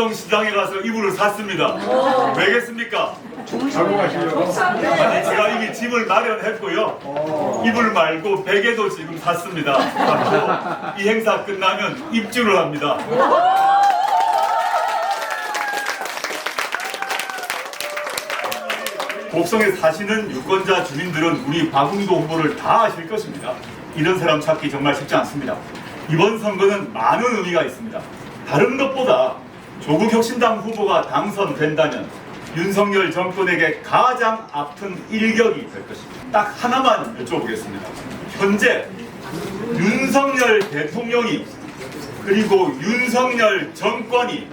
곡성 시장에 가서 이불을 샀습니다. 왜겠습니까? 자고 가시려고? 아니 제가 이미 집을 마련했고요. 이불 말고 베개도 지금 샀습니다. 앞으로 이 행사 끝나면 입주를 합니다. 곡성에 사시는 유권자 주민들은 우리 박웅도 후보를 다 아실 것입니다. 이런 사람 찾기 정말 쉽지 않습니다. 이번 선거는 많은 의미가 있습니다. 다른 것보다 조국 혁신당 후보가 당선된다면 윤석열 정권에게 가장 아픈 일격이 될 것입니다. 딱 하나만 여쭤보겠습니다. 현재 윤석열 대통령이 그리고 윤석열 정권이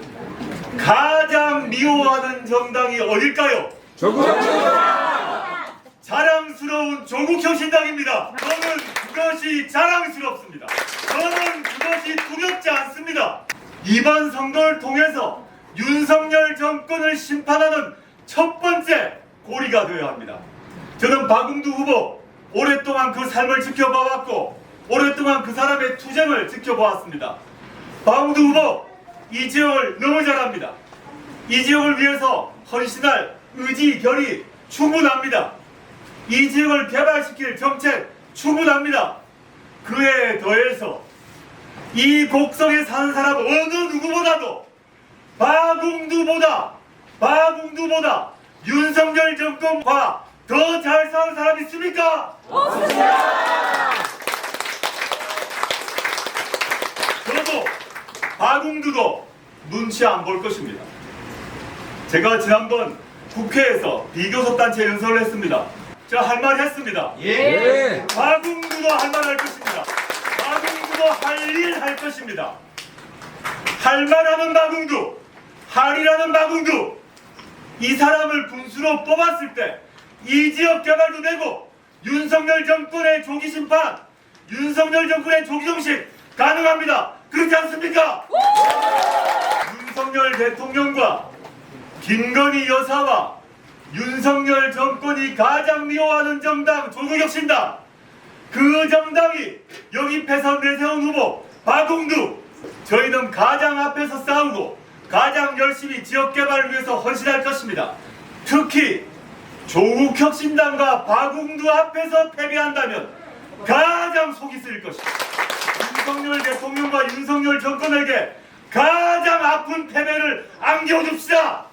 가장 미워하는 정당이 어딜까요? 자랑스러운 조국 혁신당입니다. 저는 그것이 자랑스럽습니다. 저는 그것이 두렵지 않습니다. 이번 선거를 통해서 윤석열 정권을 심판하는 첫 번째 고리가 되어야 합니다. 저는 박웅두 후보 오랫동안 그 삶을 지켜봐왔고 오랫동안 그 사람의 투쟁을 지켜보았습니다. 박웅두 후보 이 지역을 너무 잘합니다. 이 지역을 위해서 헌신할 의지 결이 충분합니다. 이 지역을 개발시킬 정책 충분합니다. 그에 더해서 이 곡성에 사는 사람 어느 누구보다도 바궁두보다 바궁두보다 윤석열 정권과 더 잘 사는 사람 있습니까? 저도 바궁두도 눈치 안 볼 것입니다. 제가 지난번 국회에서 비교섭 단체 연설을 했습니다. 제가 할 말 했습니다. 예. 바궁두도 할 말 할 것입니다. 바궁두도 할 일 할 것입니다. 할 말하는 바궁두, 할이라는 바궁두. 이 사람을 군수로 뽑았을 때 이 지역 개발도 되고 윤석열 정권의 조기 심판, 윤석열 정권의 조기 정식 가능합니다. 그렇지 않습니까? 윤석열 대통령과 김건희 여사와 윤석열 정권이 가장 미워하는 정당 조국혁신당 그 정당이 영입해서 내세운 후보 박웅두 저희는 가장 앞에서 싸우고 가장 열심히 지역 개발을 위해서 헌신할 것입니다. 특히 조국 혁신당과 박웅두 앞에서 패배한다면 가장 속이 쓰일 것입니다. 윤석열 대통령과 윤석열 정권에게 가장 아픈 패배를 안겨줍시다.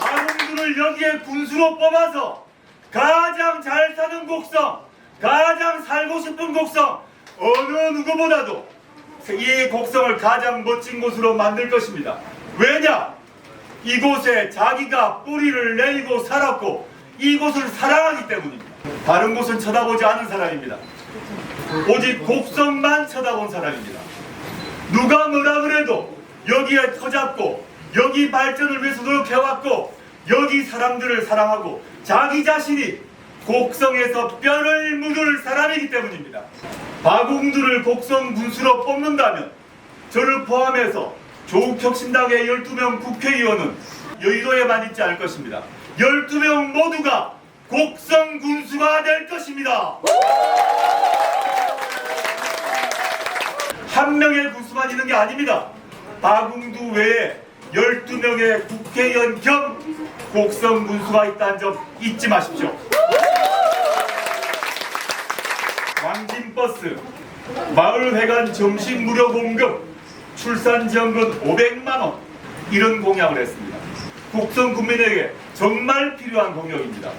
아군들을 여기에 군수로 뽑아서 가장 잘 사는 곡성, 가장 살고 싶은 곡성, 어느 누구보다도 이 곡성을 가장 멋진 곳으로 만들 것입니다. 왜냐? 이곳에 자기가 뿌리를 내리고 살았고 이곳을 사랑하기 때문입니다. 다른 곳은 쳐다보지 않은 사람입니다. 오직 곡성만 쳐다본 사람입니다. 누가 뭐라 그래도 여기에 터잡고 여기 발전을 위해서 노력해왔고 여기 사람들을 사랑하고 자기 자신이 곡성에서 뼈를 묻을 사람이기 때문입니다. 바궁두를 곡성 군수로 뽑는다면 저를 포함해서 조국혁신당의 12명 국회의원은 여의도에만 있지 않을 것입니다. 12명 모두가 곡성 군수가 될 것입니다. 한 명의 군수만 있는 게 아닙니다. 바궁두 외에 12명의 국회의원 겸 곡성 군수가 있다는 점 잊지 마십시오. 왕진버스, 마을회관 점심 무료 공급, 출산지원금 500만원 이런 공약을 했습니다. 곡성 국민에게 정말 필요한 공약입니다.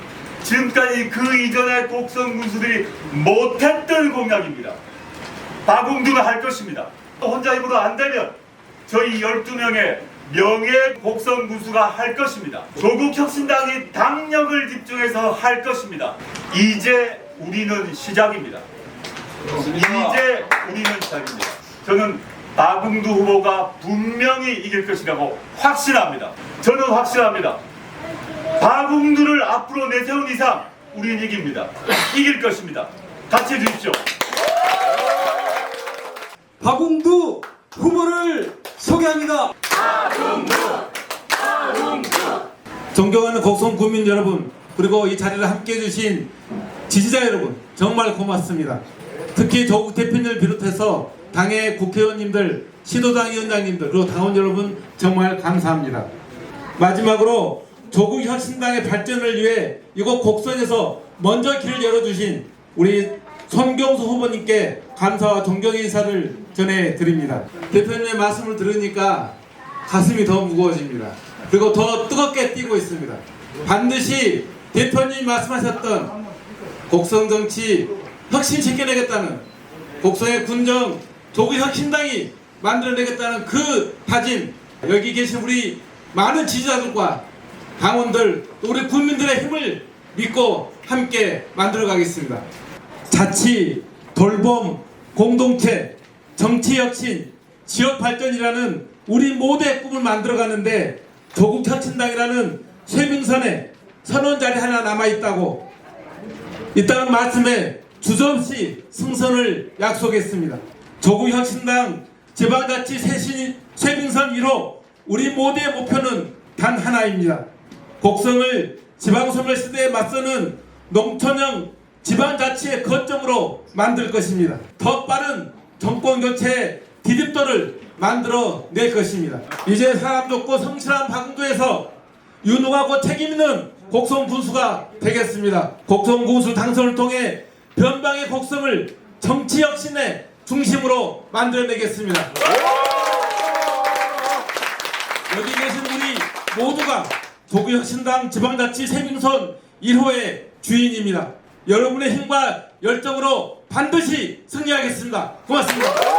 지금까지 그 이전의 곡성 군수들이 못했던 공약입니다. 바궁두가 할 것입니다. 혼자 힘으로 안 되면 저희 12명의 명예 곡성 군수가 할 것입니다. 조국 혁신당이 당력을 집중해서 할 것입니다. 이제 우리는 시작입니다. 이제 우리는 시작입니다. 저는 바궁두 후보가 분명히 이길 것이라고 확신합니다. 저는 확신합니다. 바궁두를 앞으로 내세운 이상 우리는 이깁니다. 이길 것입니다. 같이 해주십시오. 박웅두 후보를 소개합니다. 존경하는 곡성 국민 여러분 그리고 이 자리를 함께 해주신 지지자 여러분 정말 고맙습니다. 특히 조국 대표님을 비롯해서 당의 국회의원님들, 시도당 위원장님들, 그리고 당원 여러분 정말 감사합니다. 마지막으로 조국 혁신당의 발전을 위해 이곳 곡선에서 먼저 길을 열어주신 우리 손경수 후보님께 감사와 존경의 인사를 전해드립니다. 대표님의 말씀을 들으니까 가슴이 더 무거워집니다. 그리고 더 뜨겁게 뛰고 있습니다. 반드시 대표님이 말씀하셨던 곡성 정치 혁신 지켜내겠다는 곡성의 군정 조국 혁신당이 만들어내겠다는 그 다짐 여기 계신 우리 많은 지지자들과 당원들 또 우리 국민들의 힘을 믿고 함께 만들어 가겠습니다. 자치, 돌봄, 공동체, 정치 혁신, 지역 발전이라는 우리 모두의 꿈을 만들어 가는데 조국 혁신당이라는 쇠빙선에 선원 자리 하나 남아 있다고 이따은 말씀에 주저없이 승선을 약속했습니다. 조국 혁신당 지방자치 쇄신, 쇄빙선 1호 우리 모두의 목표는 단 하나입니다. 곡성을 지방소멸 시대에 맞서는 농촌형 지방자치의 거점으로 만들 것입니다. 더 빠른 정권교체 디딤돌을 만들어 낼 것입니다. 이제 사람 좋고 성실한 방도에서 유능하고 책임있는 곡성 군수가 되겠습니다. 곡성 군수 당선을 통해 변방의 곡성을 정치 혁신의 중심으로 만들어내겠습니다. 여기 계신 우리 모두가 조국혁신당 지방자치 세빙선 1호의 주인입니다. 여러분의 힘과 열정으로 반드시 승리하겠습니다. 고맙습니다.